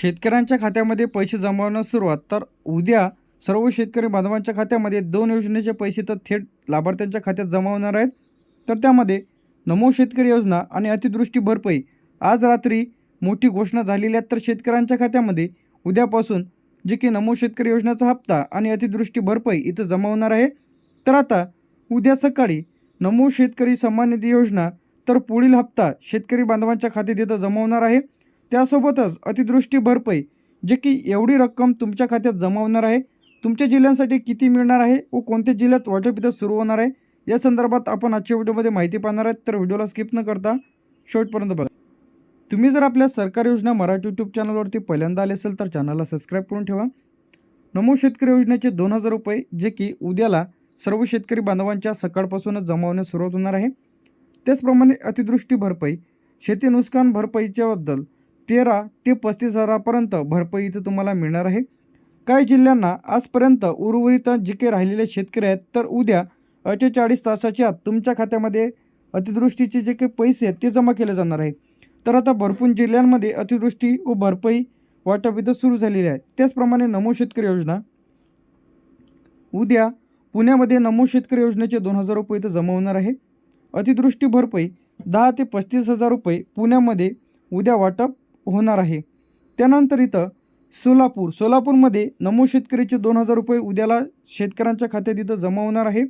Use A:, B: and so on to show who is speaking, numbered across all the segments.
A: शेतकऱ्यांच्या खात्यामध्ये पैसे जमवण्यास सुरुवात तर उद्या सर्व शेतकरी बांधवांच्या खात्यामध्ये दोन योजनेचे पैसे तर थेट लाभार्थ्यांच्या खात्यात जमा होणार आहेत. तर त्यामध्ये नमो शेतकरी योजना आणि अतिदृष्टी भरपाई. आज रात्री मोठी घोषणा झालेली आहे तर शेतकऱ्यांच्या खात्यामध्ये उद्यापासून जे की नमो शेतकरी योजनेचा हप्ता आणि अतिदृष्टी भरपाई इथं जमा होणार आहे. तर आता उद्या सकाळी नमो शेतकरी सन्मान निधी योजना तर पुढील हप्ता शेतकरी बांधवांच्या खात्यात इथं जमा होणार आहे. त्यासोबतच अतिदृष्टी भरपाई जे की एवढी रक्कम तुमच्या खात्यात जमा होणार आहे तुमच्या जिल्ह्यांसाठी किती मिळणार आहे व कोणत्या जिल्ह्यात वाटप इथं सुरू होणार आहे या संदर्भात आपण आजच्या व्हिडिओमध्ये माहिती पाहणार आहेत. तर व्हिडिओला स्किप न करता शेवटपर्यंत बघा. तुम्ही जर आपल्या सरकारी योजना मराठी यूट्यूब चॅनलवरती पहिल्यांदा आले असेल तर चॅनलला सबस्क्राईब करून ठेवा. नमो शेतकरी योजनेचे दोन हजार रुपये जे की उद्याला सर्व शेतकरी बांधवांच्या सकाळपासूनच जमा होण्यास सुरुवात होणार आहे. त्याचप्रमाणे अतिदृष्टी भरपाई शेती नुकसान भरपाईच्याबद्दल तेरा ते पस्तीस हजारापर्यंत भरपाई इथं तुम्हाला मिळणार आहे. काही जिल्ह्यांना आजपर्यंत उर्वरित जे काही राहिलेले शेतकरी आहेत तर उद्या अठ्ठेचाळीस तासाच्या आत तुमच्या खात्यामध्ये अतिदृष्टीचे जे काही पैसे आहेत ते जमा केले जाणार आहे. तर आता भरपूर जिल्ह्यांमध्ये अतिवृष्टी व भरपाई वाटप इथं सुरू झालेली आहे. त्याचप्रमाणे नमो शेतकरी योजना. उद्या पुण्यामध्ये नमो शेतकरी योजनेचे दोन हजार रुपये इथं जमा होणार आहे. अतिदृष्टी भरपाई दहा ते पस्तीस हजार रुपये पुण्यामध्ये उद्या वाटप होणार आहे. त्यानंतर इथं सोलापूर सोलापूरमध्ये नमो शेतकरीचे दोन हजार रुपये उद्याला शेतकऱ्यांच्या खात्यात इथं जमा होणार आहे.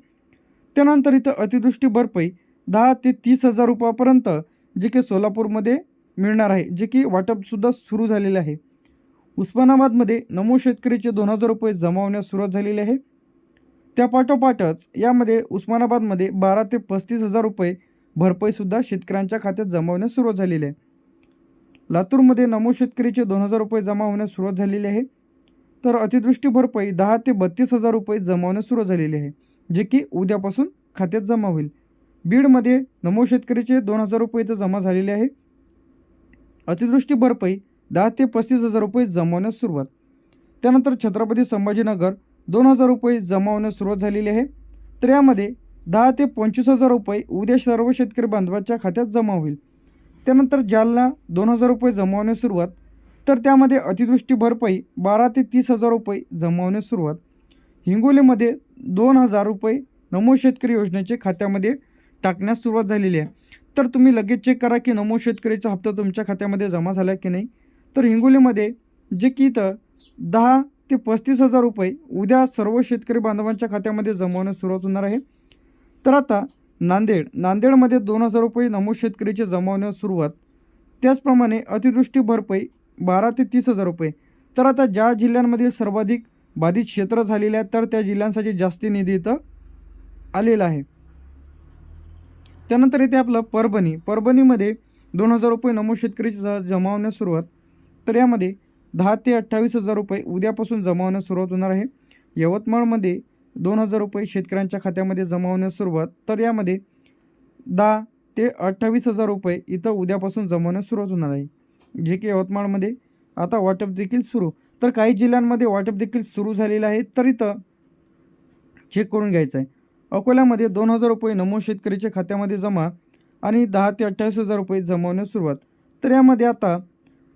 A: त्यानंतर इथं अतिवृष्टी भरपाई दहा ते तीस हजार रुपयापर्यंत जे की सोलापूरमध्ये मिळणार आहे जे की वाटपसुद्धा सुरू झालेले आहे. उस्मानाबादमध्ये नमो शेतकरीचे दोन हजार रुपये जमा होण्यास सुरुवात झालेली आहे. त्यापाठोपाठच यामध्ये उस्मानाबादमध्ये बारा ते पस्तीस हजार रुपये भरपाईसुद्धा शेतकऱ्यांच्या खात्यात जमा होण्यास सुरुवात झालेली आहे. लातूरमध्ये नमो शेतकरीचे दोन हजार रुपये जमा होण्यास सुरुवात झालेली आहे. तर अतिवृष्टी भरपाई दहा ते बत्तीस हजार रुपये जमा होण्यास सुरुवात झालेली आहे जे की उद्यापासून खात्यात जमा होईल. बीडमध्ये नमो शेतकरीचे दोन हजार रुपये इथं जमा झालेले आहे. अतिवृष्टी भरपाई दहा ते पस्तीस हजार रुपये जमावण्यास सुरुवात. त्यानंतर छत्रपती संभाजीनगर दोन हजार रुपये जमा होण्यास सुरुवात झालेली आहे. तर यामध्ये दहा ते पंचवीस हजार रुपये उद्या सर्व शेतकरी बांधवांच्या खात्यात जमा होईल. त्यानंतर जालना दोन हजार रुपये जमावण्यास सुरुवात तर त्यामध्ये अतिवृष्टी भरपाई बारा ते तीस हजार रुपये जमावण्यास सुरुवात. हिंगोलीमध्ये दोन हजार रुपये नमो शेतकरी योजनेचे खात्यामध्ये टाकण्यास सुरुवात झालेली आहे. तर तुम्ही लगेच चेक करा की नमो शेतकरीचा हप्ता तुमच्या खात्यामध्ये जमा झाला की नाही. तर हिंगोलीमध्ये जे की इथं दहा ते पस्तीस हजार रुपये उद्या सर्व शेतकरी बांधवांच्या खात्यामध्ये जमवण्यास सुरुवात होणार आहे. तर आता नांदेड. नांदेडमध्ये दोन हजार रुपये नमो शेतकरीचे जमा सुरुवात. त्याचप्रमाणे अतिवृष्टी भरपाई बारा ते तीस हजार रुपये. तर आता ज्या जिल्ह्यांमध्ये सर्वाधिक बाधित क्षेत्र झालेले आहेत तर त्या जिल्ह्यांसाठी जास्ती निधी इथं आलेला आहे. त्यानंतर इथे आपलं परभणी. परभणीमध्ये दोन हजार रुपये नमो शेतकरीचे जमावण्यास सुरुवात. तर यामध्ये दहा ते अठ्ठावीस हजार रुपये उद्यापासून जमावण्यास सुरुवात होणार आहे. यवतमाळमध्ये दोन हजार रुपये शेतकऱ्यांच्या खात्यामध्ये जमा होण्यास सुरुवात. तर यामध्ये दहा ते अठ्ठावीस हजार रुपये इथं उद्यापासून जमा होण्यास सुरुवात होणार आहे. जे की यवतमाळमध्ये आता वाटप देखील सुरू. तर काही जिल्ह्यांमध्ये वाटप देखील सुरू झालेलं आहे तर इथं चेक करून घ्यायचं आहे. अकोल्यामध्ये दोन हजार रुपये नमो शेतकरीच्या खात्यामध्ये जमा आणि दहा ते अठ्ठावीस हजार रुपये जमा होण्यास सुरुवात. तर यामध्ये आता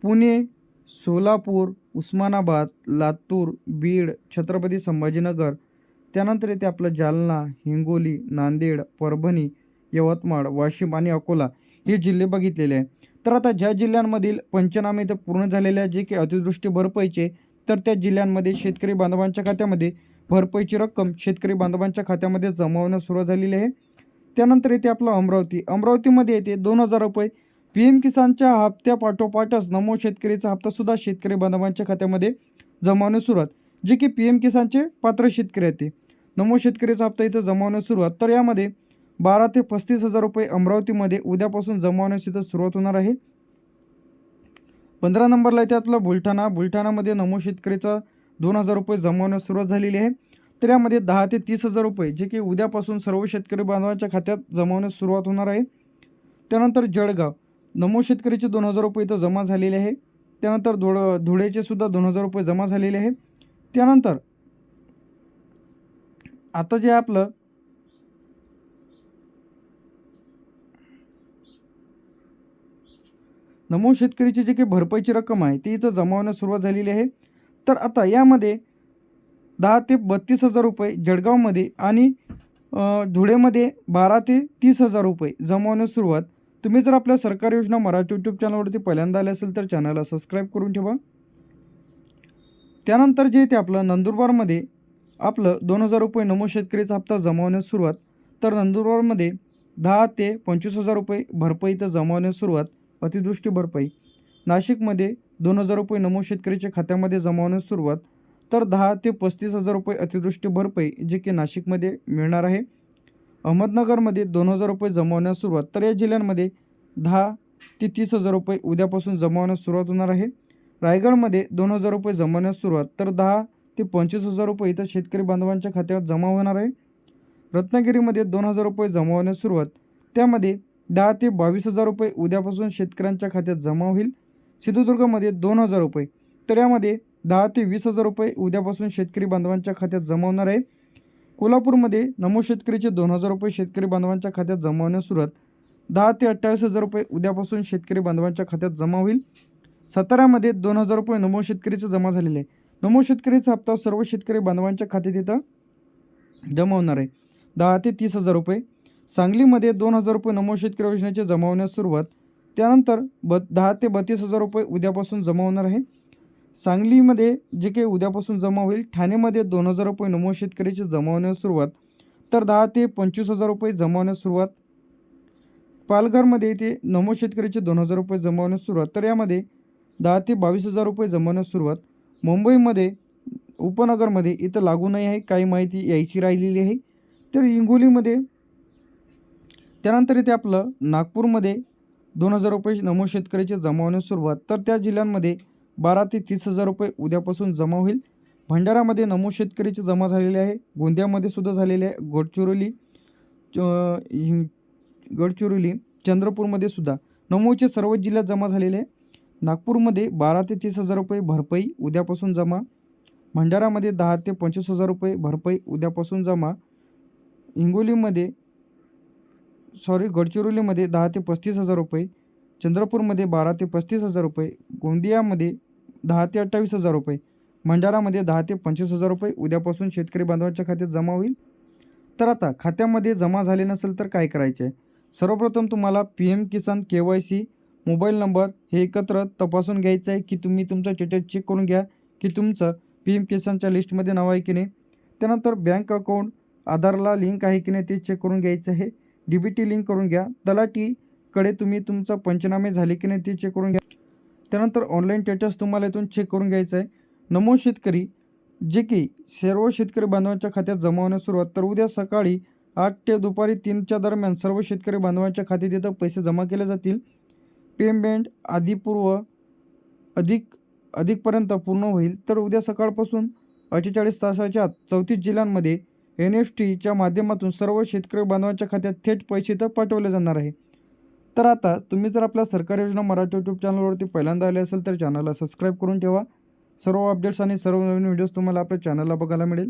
A: पुणे सोलापूर उस्मानाबाद लातूर बीड छत्रपती संभाजीनगर त्यानंतर येते आपलं जालना हिंगोली नांदेड परभणी यवतमाळ वाशिम आणि अकोला हे जिल्हे बघितलेले आहे तर आता ज्या जिल्ह्यांमधील पंचनामे इथं पूर्ण झालेले आहे जे की अतिवृष्टी भरपाईचे तर त्या जिल्ह्यांमध्ये शेतकरी बांधवांच्या खात्यामध्ये भरपाईची रक्कम शेतकरी बांधवांच्या खात्यामध्ये जमावणं सुरू सुरुवात झालेली आहे. त्यानंतर येते आपलं अमरावती. अमरावतीमध्ये येते दोन हजार रुपये. पी एम किसानच्या हप्त्यापाठोपाठच नमो शेतकरीचा हप्तासुद्धा शेतकरी बांधवांच्या खात्यामध्ये जमावणे सुरुवात जे की पी एम किसानचे पात्र शेतकरी आहेत नमो शेतकरीचा हप्ता इथं जमा होण्यास सुरुवात. तर यामध्ये बारा ते पस्तीस हजार रुपये अमरावतीमध्ये उद्यापासून जमा होण्यास इथं सुरुवात होणार आहे. पंधरा नंबरला येते आपला बुलढाणा. बुलढाणामध्ये नमो शेतकरीचा दोन हजार रुपये जमा होण्यास सुरुवात झालेली आहे. तर यामध्ये दहा ते तीस हजार रुपये जे की उद्यापासून सर्व शेतकरी बांधवांच्या खात्यात जमा होण्यास सुरुवात होणार आहे. त्यानंतर जळगाव. नमो शेतकरीचे दोन हजार रुपये इथं जमा झालेले आहे. त्यानंतर धुळ धुळेचे सुद्धा दोन हजार रुपये जमा झालेले आहे. त्यानंतर आता जे आपलं नमो शेतकरीची जी काही भरपाईची रक्कम आहे ती इथं जमावण्यास सुरुवात झालेली आहे. तर आता यामध्ये दहा ते बत्तीस हजार रुपये जळगावमध्ये आणि धुळेमध्ये बारा ते तीस हजार रुपये जमावण्यास सुरुवात. तुम्ही जर आपल्या सरकारी योजना मराठी यूट्यूब चॅनलवरती पहिल्यांदा आले असेल तर चॅनलला सबस्क्राईब करून ठेवा. त्यानंतर जे ते आपलं नंदुरबारमध्ये आपलं दोन हजार रुपये नमो शेतकरीचा हप्ता जमावण्यास सुरुवात तर नंदुरबारमध्ये दहा ते पंचवीस हजार रुपये भरपाई तर जमावण्यास सुरुवात अतिदृष्टी भरपाई. नाशिकमध्ये दोन हजार रुपये नमो शेतकरीच्या खात्यामध्ये जमा होण्यास सुरुवात तर दहा ते पस्तीस हजार रुपये अतिदृष्टी भरपाई जे की नाशिकमध्ये मिळणार आहे. अहमदनगरमध्ये दोन हजार रुपये जमावण्यास सुरुवात तर या जिल्ह्यांमध्ये दहा ते तीस हजार रुपये उद्यापासून जमावण्यास सुरुवात होणार आहे. रायगडमध्ये दोन हजार रुपये जमावण्यास सुरुवात तर दहा ते पंचवीस हजार रुपये इथं शेतकरी बांधवांच्या खात्यावर जमा होणार आहे. रत्नागिरीमध्ये दोन हजार रुपये जमा होण्यास सुरुवात. त्यामध्ये दहा ते बावीस हजार रुपये उद्यापासून शेतकऱ्यांच्या खात्यात जमा होईल. सिंधुदुर्गमध्ये दोन हजार रुपये. तर यामध्ये दहा ते वीस हजार रुपये उद्यापासून शेतकरी बांधवांच्या खात्यात जमा होणार आहे. कोल्हापूरमध्ये नमो शेतकरीचे दोन हजार रुपये शेतकरी बांधवांच्या खात्यात जमा होण्यास सुरुवात. दहा ते अठ्ठावीस हजार रुपये उद्यापासून शेतकरी बांधवांच्या खात्यात जमा होईल. साताऱ्यामध्ये दोन हजार रुपये नमो शेतकरीचं जमा झालेले आहे. नमो शेतकरीचा हप्ता सर्व शेतकरी बांधवांच्या खात्यात इथं जमा होणार आहे. दहा ते तीस हजार रुपये. सांगलीमध्ये दोन हजार रुपये नमो शेतकरी योजनेचे जमा होण्यास सुरुवात. त्यानंतर ब दहा ते बत्तीस हजार रुपये उद्यापासून जमा होणार आहे. सांगलीमध्ये जे काही उद्यापासून जमा होईल ठाणेमध्ये दोन हजार रुपये नमो शेतकरीचे जमा होण्यास सुरुवात. तर दहा ते पंचवीस हजार रुपये जमा होण्यास सुरुवात. पालघरमध्ये इथे नमो शेतकरीचे दोन हजार रुपये जमा होण्यास सुरुवात. तर यामध्ये दहा ते बावीस हजार रुपये जमा सुरुवात. मुंबईमध्ये उपनगरमध्ये इथं लागू नाही आहे काही माहिती यायची राहिलेली आहे. तर हिंगोलीमध्ये त्यानंतर इथे आपलं नागपूरमध्ये दोन हजार रुपये नमो शेतकऱ्याचे जमा होण्यास सुरुवात. तर त्या जिल्ह्यांमध्ये बारा ते तीस हजार रुपये उद्यापासून जमा होईल. भंडारामध्ये नमो शेतकरीचे जमा झालेले आहे. गोंदियामध्ये सुद्धा झालेले आहे. गडचिरोली च- गडचिरोली चंद्रपूरमध्ये सुद्धा. नमोचे सर्व जिल्ह्यात जमा झालेले आहे. नागपूरमध्ये बारा ते तीस हजार रुपये भरपाई उद्यापासून जमा. भंडारामध्ये दहा ते पंचवीस हजार रुपये भरपाई उद्यापासून जमा. हिंगोलीमध्ये सॉरी गडचिरोलीमध्ये दहा ते पस्तीस हजार रुपये. चंद्रपूरमध्ये बारा ते पस्तीस हजार रुपये. गोंदियामध्ये दहा ते अठ्ठावीस हजार रुपये. भंडारामध्ये दहा ते पंचवीस हजार रुपये. उद्यापासून शेतकरी बांधवांच्या खात्यात जमा होईल. तर आता खात्यामध्ये जमा झाले नसेल तर काय करायचे? आहे सर्वप्रथम तुम्हाला P M Kisan K Y C mobile number हे एकत्र तपासून घ्यायचं आहे की तुम्ही तुमचा स्टेटस चेक करून घ्या की तुमचं पी एम किसानच्या लिस्टमध्ये नाव आहे की नाही. त्यानंतर बँक अकाउंट आधारला लिंक आहे की नाही ते चेक करून घ्यायचं आहे. डी बी टी लिंक करून घ्या. तलाटीकडे तुम्ही तुमचा पंचनामे झाले की नाही ते चेक करून घ्या. त्यानंतर ऑनलाईन स्टेटस तुम्हाला इथून चेक करून घ्यायचं आहे. नमो शेतकरी जे की सर्व शेतकरी बांधवांच्या खात्यात जमा होण्यास सुरुवात तर उद्या सकाळी आठ ते दुपारी तीनच्या दरम्यान सर्व शेतकरी बांधवांच्या खात्यात इथं पैसे जमा केले जातील. पेमेंट आधीपूर्व अधिक अधिकपर्यंत पूर्ण होईल. तर उद्या सकाळपासून अठ्ठेचाळीस तासाच्या आत चौतीस जिल्ह्यांमध्ये एन एफ टीच्या माध्यमातून सर्व शेतकरी बांधवांच्या खात्यात थेट पैसे तर पाठवले जाणार आहे. तर आता तुम्ही जर आपल्या सरकारी योजना मराठी यूट्यूब चॅनलवरती पहिल्यांदा आले असेल तर चॅनलला सबस्क्राईब करून ठेवा. सर्व अपडेट्स आणि सर्व नवीन व्हिडिओज तुम्हाला आपल्या चॅनलला बघायला मिळेल.